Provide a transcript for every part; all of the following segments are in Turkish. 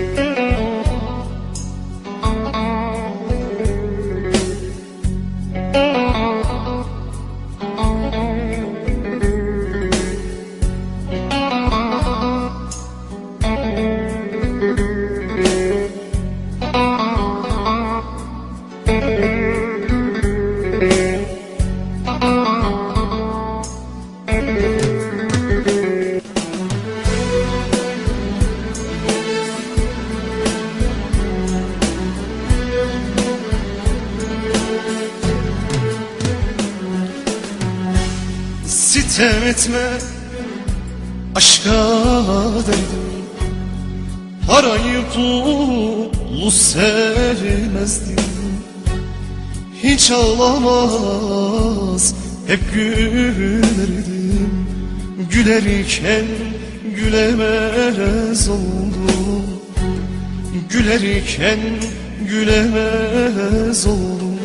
Mm-hmm. Sitem etme aşka derdim Parayı pulu sevmezdim Hiç ağlamaz hep gülerdim Gülerken gülemez oldum Gülerken gülemez oldum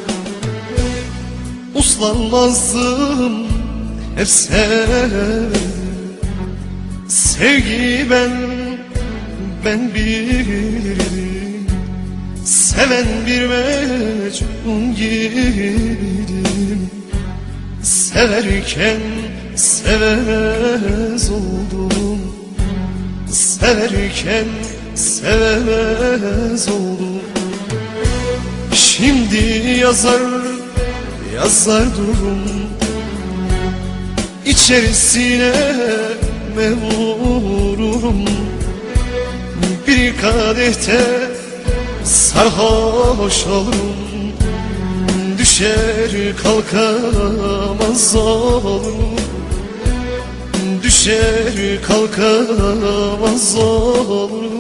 Uslanmazdım hep severdim Sevgi ben, ben bilirdim Seven bir mecnun gibiydim Severken sevemez oldum. Severken sevemez oldum. Şimdi yazar, yazar durum İçerisine me vururum? Bir kadehte sarhoş olurum. Düşer kalkamaz olurum. Düşer kalkamaz olurum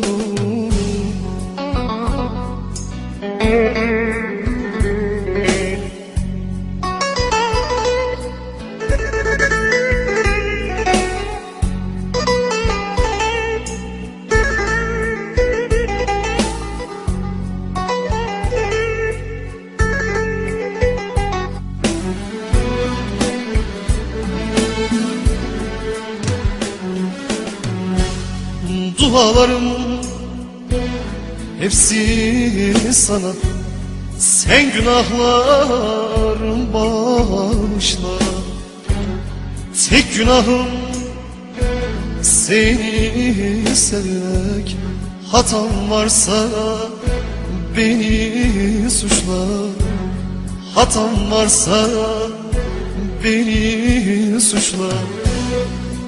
Dualarım hepsi sana. Sen günahlarım bağışla. Tek günahım seni sevmek. Hatam varsa beni suçla. Hatam varsa beni suçla.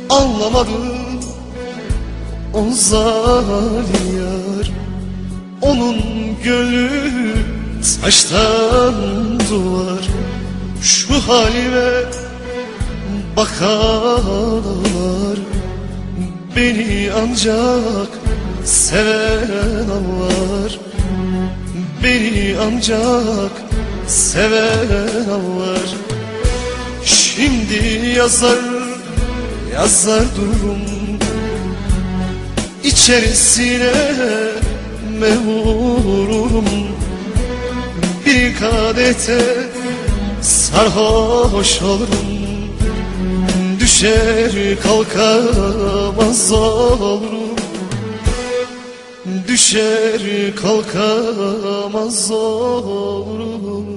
Anlamadım o zalim yar Onun gönlü taştan duvar. Şu halime bakanlar Beni ancak seven anlar. Beni ancak seven anlar. Şimdi yazar yazar durum İçerisine mevururum Bir kadete sarhoş olurum. Düşer kalkamaz olurum. Düşer kalkamaz olurum